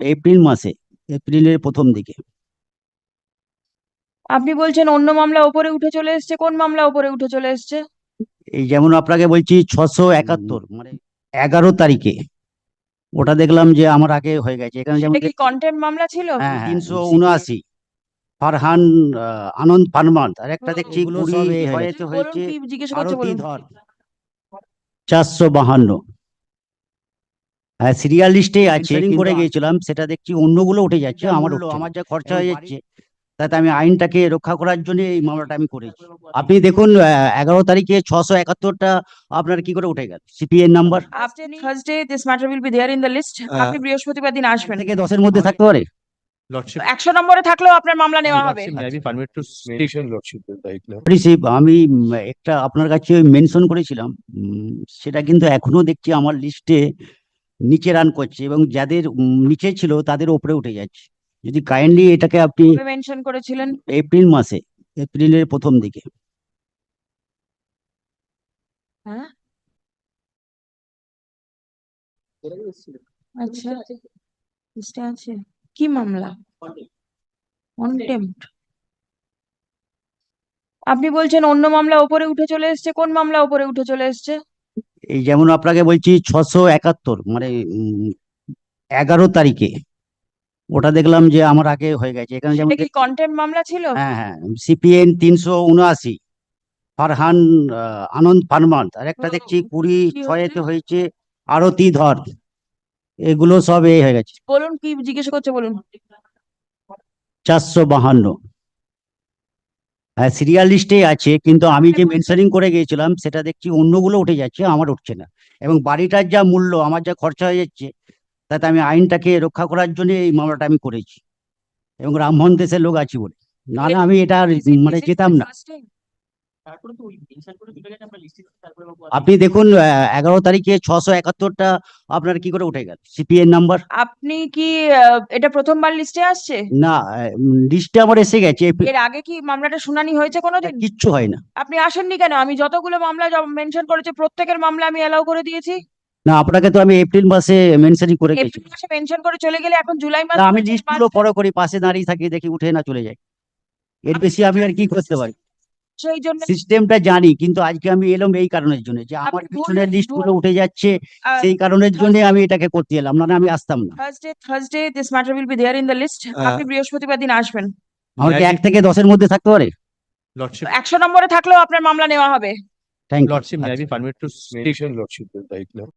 April মাসে এপ্রিলের প্রথম দিকে। আপনি বলছেন অন্য মামলা ওপরে উঠে চলে এসছে কোন মামলা ওপরে উঠে চলে এসছে? এই যেমন আপনাকে বলছি ছশো একাত্তর মানে এগারো তারিখে। ওটা দেখলাম যে আমার আগে হয়ে গেছে। এখানে যেমন এটা কি কন্টেম্প মামলা ছিল? হ্যাঁ তিনশো উনআশি। ফারহান আহ, আনন্দ ফারমান আর একটা দেখছি হয়ে জিজ্ঞেস করছে চারশো বাহান্ন। হ্যাঁ সিরিয়াল লিস্টে আছে করে গিয়েছিলাম সেটা দেখছি অন্যগুলো উঠে যাচ্ছে আমার আমার যা খরচা হয়ে যাচ্ছে তাতে আমি আইনটাকে রক্ষা করার জন্য এই মামলাটা আমি করেছি। আপনি দেখুন এগারো তারিখে ছশো একাত্তরটা আপনার কি করে উঠে গেল? CPN number Thursday this matter will be there in the list আপনি বৃহস্পতিবার দিন আসবেন। থেকে দশের মধ্যে থাকতে পারে? একশো নম্বরে থাকলেও আপনার মামলা নেওয়া হবে? রিসিভ আমি একটা আপনার কাছে মেনশন করেছিলাম সেটা কিন্তু এখনও দেখছি আমার লিস্টে নিচে রান করছে এবং যাদের নিচে ছিল তাদের ওপরে উঠে যাচ্ছে। যদি কাইন্ডলি এটাকে আপনি মেনশন করেছিলেন। এপ্রিল মাসে এপ্রিলের প্রথম দিকে। হ্যাঁ? আচ্ছা। লিস্টে আছে। কি মামলা? কন্টেম্পট আপনি বলছেন অন্য মামলা ওপরে উঠে চলে এসছে। কোন মামলা ওপরে উঠে চলে এসছে? এই যেমন আপনাকে বলছি ছশো একাত্তর মানে এগারো তারিখে। ওটা দেখলাম যে আমার আগে হয়ে গেছে। এখানে যেমন মামলা ছিল? হ্যাঁ হ্যাঁ সিপিএন তিনশো উনআশি ফারহান আনন্দ ফারমান আর একটা দেখছি কুড়ি ছয়েতে হয়েছে? হয়েছে আরতি ধর। এগুলো সব এ হয়ে গেছে। বলুন কি জিজ্ঞেস করছে বলুন? চারশো বাহান্ন। হ্যাঁ সিরিয়াল লিস্টেই আছে কিন্তু আমি যে মেনশনিং করে গিয়েছিলাম সেটা দেখছি অন্যগুলো উঠে যাচ্ছে আমার উঠছে না। এবং বাড়িটার যা মূল্য আমার যা খরচা হয়ে যাচ্ছে তাতে আমি আইনটাকে রক্ষা করার জন্য এই মামলাটা আমি করেছি। এবং রামমোহন দেশের লোক আছি বলে। না না আমি এটা মানে যেতাম না। আপনি দেখুন এগারো তারিখে ছশো একাত্তরটা আপনার কি করে উঠে গেল? সিপিএন নাম্বার আপনি কি আহ, এটা প্রথমবার লিস্টে আসছে? না লিস্টে আমার এসে গেছে। এর আগে কি মামলাটা শুনানি হয়েছে কোনোদিন? কিচ্ছু হয় না। আপনি আসেননি কেন? আমি যতগুলো মামলা মেনশন করেছি প্রত্যেকের মামলা আমি অ্যালাউ করে দিয়েছি। না আপনাকে তো আমি এপ্রিল মাসে মেনশনই করে গেছি। এপ্রিল মাসে মেনশন করে চলে গেলে এখন জুলাই মাস আমি লিস্টগুলো মাস- করি পাশে দাঁড়িয়ে থাকি দেখি উঠে না চলে যায়। এর বেশি আমি আর কি করতে পারি? সেই জন্য সিস্টেমটা জানি কিন্তু আজকে আমি এলাম এই কারণের জন্য যে আমার পিছনের লিস্টগুলো উঠে যাচ্ছে সেই কারণের জন্য আমি এটাকে করতে এলাম না আমি আসতাম না। Thursday Thursday this matter will be there in the list আপনি বৃহস্পতিবার দিন আসবেন। আমার কি এক থেকে দশের মধ্যে থাকতে পারে? একশো নম্বরে থাকলেও আপনার মামলা নেওয়া হবে। Thank to speak? In Lordship right now?